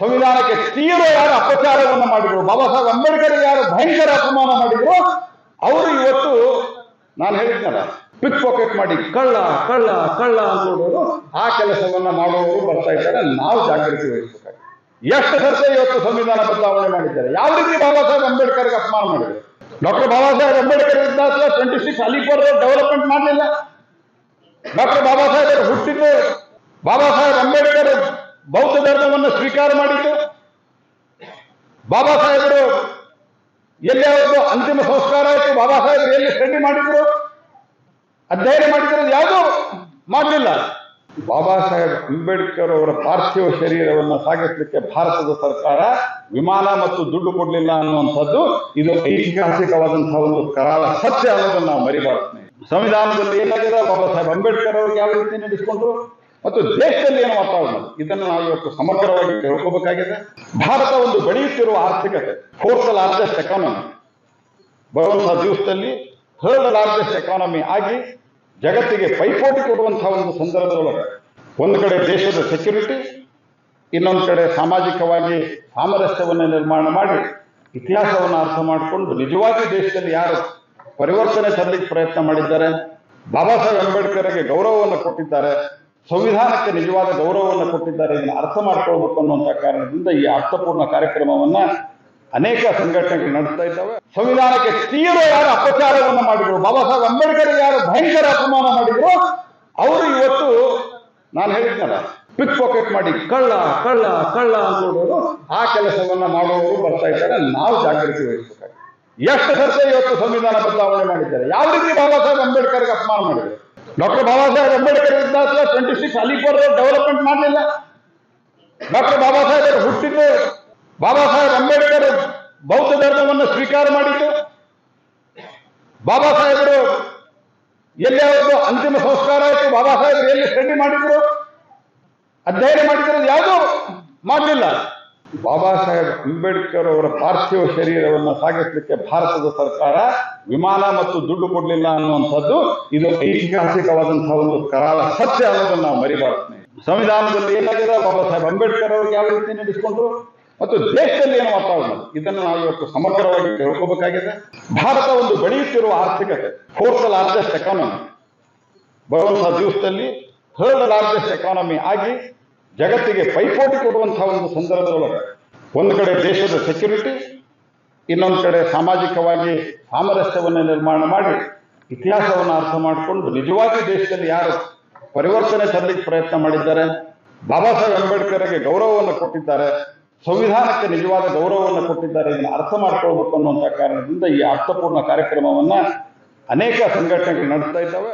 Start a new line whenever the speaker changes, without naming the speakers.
ಸಂವಿಧಾನಕ್ಕೆ ತೀವ್ರ ಯಾರು ಅಪಚಾರವನ್ನು ಮಾಡಿದ್ರು, ಬಾಬಾ ಸಾಹೇಬ್ ಅಂಬೇಡ್ಕರ್ ಯಾರು ಭಯಂಕರ ಅಪಮಾನ ಮಾಡಿದ್ರು, ಅವರು ಇವತ್ತು ನಾನು ಹೇಳಿದ್ನಲ್ಲ, ಪಿಕ್ ಪಾಕೆಟ್ ಮಾಡಿ ಕಳ್ಳ ಕಳ್ಳ ಕಳ್ಳ ಅನ್ನೋರು ಆ ಕೆಲಸವನ್ನ ಮಾಡುವವರು ಬರ್ತಾ ಇದ್ದಾರೆ, ನಾವು ಜಾಗೃತಿ ವಹಿಸಬೇಕಾಗಿದೆ. ಎಷ್ಟು ಸರ್ತಿ ಇವತ್ತು ಸಂವಿಧಾನ ಬದಲಾವಣೆ ಮಾಡಿದ್ದಾರೆ? ಯಾವ ರೀತಿ ಬಾಬಾ ಸಾಹೇಬ್ ಅಂಬೇಡ್ಕರ್ಗೆ ಅಪಮಾನ ಮಾಡಿದ್ರು? ಡಾಕ್ಟರ್ ಬಾಬಾ ಸಾಹೇಬ್ ಅಂಬೇಡ್ಕರ್ ಇದ್ದಾಗ ಟ್ವೆಂಟಿ ಸಿಕ್ಸ್ ಅಲಿಪುರ ಡೆವಲಪ್ಮೆಂಟ್ ಮಾಡಲಿಲ್ಲ? ಡಾಕ್ಟರ್ ಬಾಬಾ ಸಾಹೇಬ್ ಹುಟ್ಟಿದ್ದು, ಬಾಬಾ ಸಾಹೇಬ್ ಅಂಬೇಡ್ಕರ್ ಬೌದ್ಧ ಧರ್ಮವನ್ನು ಸ್ವೀಕಾರ ಮಾಡಿದ್ದು ಬಾಬಾ ಸಾಹೇಬರು ಎಲ್ಲಿ ಅವರದ್ದು ಅಂತಿಮ ಸಂಸ್ಕಾರ ಆಯಿತು, ಬಾಬಾ ಸಾಹೇಬರು ಎಲ್ಲಿ ಸ್ಟಡಿ ಮಾಡಿದ್ರು? ಅಧ್ಯಯನ ಮಾಡಿದ್ರು ಯಾವುದೂ ಮಾಡಲಿಲ್ಲ. ಬಾಬಾ ಸಾಹೇಬ್ ಅಂಬೇಡ್ಕರ್ ಅವರ ಪಾರ್ಥಿವ ಶರೀರವನ್ನು ಸಾಗಿಸಲಿಕ್ಕೆ ಭಾರತದ ಸರ್ಕಾರ ವಿಮಾನ ಮತ್ತು ದುಡ್ಡು ಕೊಡಲಿಲ್ಲ ಅನ್ನುವಂಥದ್ದು ಇದು ಐತಿಹಾಸಿಕವಾದಂತಹ ಒಂದು ಕರಾಳ ಸತ್ಯ ಅನ್ನೋದನ್ನು ನಾವು ಮರಿಬಾರ್ದು. ಸಂವಿಧಾನದಲ್ಲಿ ಏನಾಗಿದೆ? ಬಾಬಾ ಸಾಹೇಬ್ ಅಂಬೇಡ್ಕರ್ ಅವ್ರಿಗೆ ಯಾವ ರೀತಿ ನಡೆಸಿಕೊಂಡ್ರು? ಮತ್ತು ದೇಶದಲ್ಲಿ ಏನು ವಾತಾವರಣ? ಇದನ್ನು ನಾವು ಇವತ್ತು ಸಮಗ್ರವಾಗಿ ತಿಳ್ಕೋಬೇಕಾಗಿದೆ. ಭಾರತ ಒಂದು ಬೆಳೆಯುತ್ತಿರುವ ಆರ್ಥಿಕತೆ ಫೋರ್ತ್ ಲಾರ್ಜೆಸ್ಟ್ ಎಕಾನಮಿ ಬರುವಂತಹ ದಿವಸದಲ್ಲಿ ಥರ್ಡ್ ಲಾರ್ಜೆಸ್ಟ್ ಎಕಾನಮಿ ಆಗಿ ಜಗತ್ತಿಗೆ ಪೈಪೋಟಿ ಕೊಡುವಂತಹ ಒಂದು ಸಂದರ್ಭದೊಳಗೆ ಒಂದು ಕಡೆ ದೇಶದ ಸೆಕ್ಯುರಿಟಿ ಇನ್ನೊಂದು ಕಡೆ ಸಾಮಾಜಿಕವಾಗಿ ಸಾಮರಸ್ಯವನ್ನು ನಿರ್ಮಾಣ ಮಾಡಿ ಇತಿಹಾಸವನ್ನು ಅರ್ಥ ಮಾಡಿಕೊಂಡು ನಿಜವಾಗಿ ದೇಶದಲ್ಲಿ ಯಾರು ಪರಿವರ್ತನೆ ತರಲಿಕ್ಕೆ ಪ್ರಯತ್ನ ಮಾಡಿದ್ದಾರೆ? ಬಾಬಾ ಸಾಹೇಬ್ ಅಂಬೇಡ್ಕರ್ಗೆ ಗೌರವವನ್ನು ಕೊಟ್ಟಿದ್ದಾರೆ. ಸಂವಿಧಾನಕ್ಕೆ ನಿಜವಾದ ಗೌರವವನ್ನು ಕೊಟ್ಟಿದ್ದಾರೆ ಇದನ್ನು ಅರ್ಥ ಮಾಡ್ಕೊಳ್ಬೇಕು ಅನ್ನುವಂಥ ಕಾರಣದಿಂದ ಈ ಅರ್ಥಪೂರ್ಣ ಕಾರ್ಯಕ್ರಮವನ್ನ ಅನೇಕ ಸಂಘಟನೆಗಳು ನಡೆಸ್ತಾ ಇದ್ದಾವೆ. ಸಂವಿಧಾನಕ್ಕೆ ತೀವ್ರ ಯಾರು ಅಪಚಾರವನ್ನು ಮಾಡಿದ್ರು, ಬಾಬಾ ಸಾಹೇಬ್ ಅಂಬೇಡ್ಕರ್ ಯಾರು ಭಯಂಕರ ಅಪಮಾನ ಮಾಡಿದ್ರು, ಅವರು ಇವತ್ತು ನಾನು ಹೇಳಿದ್ನಲ್ಲ, ಪಿಕ್ ಪಾಕೆಟ್ ಮಾಡಿ ಕಳ್ಳ ಕಳ್ಳ ಕಳ್ಳ ಅನ್ನೋರು ಆ ಕೆಲಸವನ್ನ ಮಾಡುವವರು ಬರ್ತಾ ಇದ್ದಾರೆ, ನಾವು ಜಾಗೃತಿ ವಹಿಸಬೇಕಾಗಿದೆ. ಎಷ್ಟು ಸರ್ತಿ ಇವತ್ತು ಸಂವಿಧಾನ ಬದಲಾವಣೆ ಮಾಡಿದ್ದಾರೆ? ಯಾವ ರೀತಿ ಬಾಬಾ ಸಾಹೇಬ್ ಅಂಬೇಡ್ಕರ್ಗೆ ಅಪಮಾನ ಮಾಡಿದ್ರು? ಡಾಕ್ಟರ್ ಬಾಬಾ ಸಾಹೇಬ್ ಅಂಬೇಡ್ಕರ್ ಇದ್ದಾಗ ಟ್ವೆಂಟಿ ಸಿಕ್ಸ್ ಅಲಿಪುರ ಡೆವಲಪ್ಮೆಂಟ್ ಮಾಡಲಿಲ್ಲ? ಡಾಕ್ಟರ್ ಬಾಬಾ ಸಾಹೇಬ್ ಹುಟ್ಟಿದ್ದು ಬಾಬಾ ಸಾಹೇಬ್ ಅಂಬೇಡ್ಕರ್ ಬೌದ್ಧ ಧರ್ಮವನ್ನು ಸ್ವೀಕಾರ ಮಾಡಿದ್ದು. ಬಾಬಾ ಸಾಹೇಬರು ಎಲ್ಲಿ ಅವರದ್ದು ಅಂತಿಮ ಸಂಸ್ಕಾರ ಆಯಿತು ಬಾಬಾ ಸಾಹೇಬರು ಎಲ್ಲಿ ಸ್ಟಡಿ ಮಾಡಿದ್ರು? ಅಧ್ಯಯನ ಮಾಡಿದ್ರು ಯಾವುದೂ ಮಾಡಲಿಲ್ಲ. ಬಾಬಾ ಸಾಹೇಬ್ ಅಂಬೇಡ್ಕರ್ ಅವರ ಪಾರ್ಥಿವ ಶರೀರವನ್ನು ಸಾಗಿಸಲಿಕ್ಕೆ ಭಾರತದ ಸರ್ಕಾರ ವಿಮಾನ ಮತ್ತು ದುಡ್ಡು ಕೊಡಲಿಲ್ಲ ಅನ್ನುವಂಥದ್ದು ಇದು ಐತಿಹಾಸಿಕವಾದಂತಹ ಒಂದು ಕರಾಳ ಸತ್ಯ ಅನ್ನೋದನ್ನು ನಾವು ಮರಿಬಾರ್ದು. ಸಂವಿಧಾನದಲ್ಲಿ ಏನಾಗಿದೆ? ಬಾಬಾ ಸಾಹೇಬ್ ಅಂಬೇಡ್ಕರ್ ಅವ್ರಿಗೆ ಯಾವ ರೀತಿ ನಡೆಸಿಕೊಂಡ್ರು? ಮತ್ತು ದೇಶದಲ್ಲಿ ಏನು ವಾತಾವರಣ? ಇದನ್ನು ನಾವು ಇವತ್ತು ಸಮಗ್ರವಾಗಿ ತಿಳ್ಕೋಬೇಕಾಗಿದೆ. ಭಾರತ ಒಂದು ಬೆಳೆಯುತ್ತಿರುವ ಆರ್ಥಿಕತೆ ಫೋರ್ತ್ ಲಾರ್ಜೆಸ್ಟ್ ಎಕಾನಮಿ ಬರುವಂತಹ ದಿವಸದಲ್ಲಿ ಥರ್ಡ್ ಲಾರ್ಜೆಸ್ಟ್ ಎಕಾನಮಿ ಆಗಿ ಜಗತ್ತಿಗೆ ಪೈಪೋಟಿ ಕೊಡುವಂತಹ ಒಂದು ಸಂದರ್ಭದೊಳಗೆ ಒಂದು ಕಡೆ ದೇಶದ ಸೆಕ್ಯುರಿಟಿ ಇನ್ನೊಂದು ಕಡೆ ಸಾಮಾಜಿಕವಾಗಿ ಸಾಮರಸ್ಯವನ್ನು ನಿರ್ಮಾಣ ಮಾಡಿ ಇತಿಹಾಸವನ್ನು ಅರ್ಥ ಮಾಡಿಕೊಂಡು ನಿಜವಾಗಿ ದೇಶದಲ್ಲಿ ಯಾರು ಪರಿವರ್ತನೆ ತರಲಿಕ್ಕೆ ಪ್ರಯತ್ನ ಮಾಡಿದ್ದಾರೆ, ಬಾಬಾ ಸಾಹೇಬ್ ಅಂಬೇಡ್ಕರ್ಗೆ ಗೌರವವನ್ನು ಕೊಟ್ಟಿದ್ದಾರೆ, ಸಂವಿಧಾನಕ್ಕೆ ನಿಜವಾದ ಗೌರವವನ್ನು ಕೊಟ್ಟಿದ್ದಾರೆ ಇದನ್ನು ಅರ್ಥ ಮಾಡ್ಕೊಳ್ಬೇಕು ಅನ್ನುವಂಥ ಕಾರಣದಿಂದ ಈ ಅರ್ಥಪೂರ್ಣ ಕಾರ್ಯಕ್ರಮವನ್ನು ಅನೇಕ ಸಂಘಟನೆಗಳು ನಡೆಸ್ತಾ ಇದ್ದಾವೆ.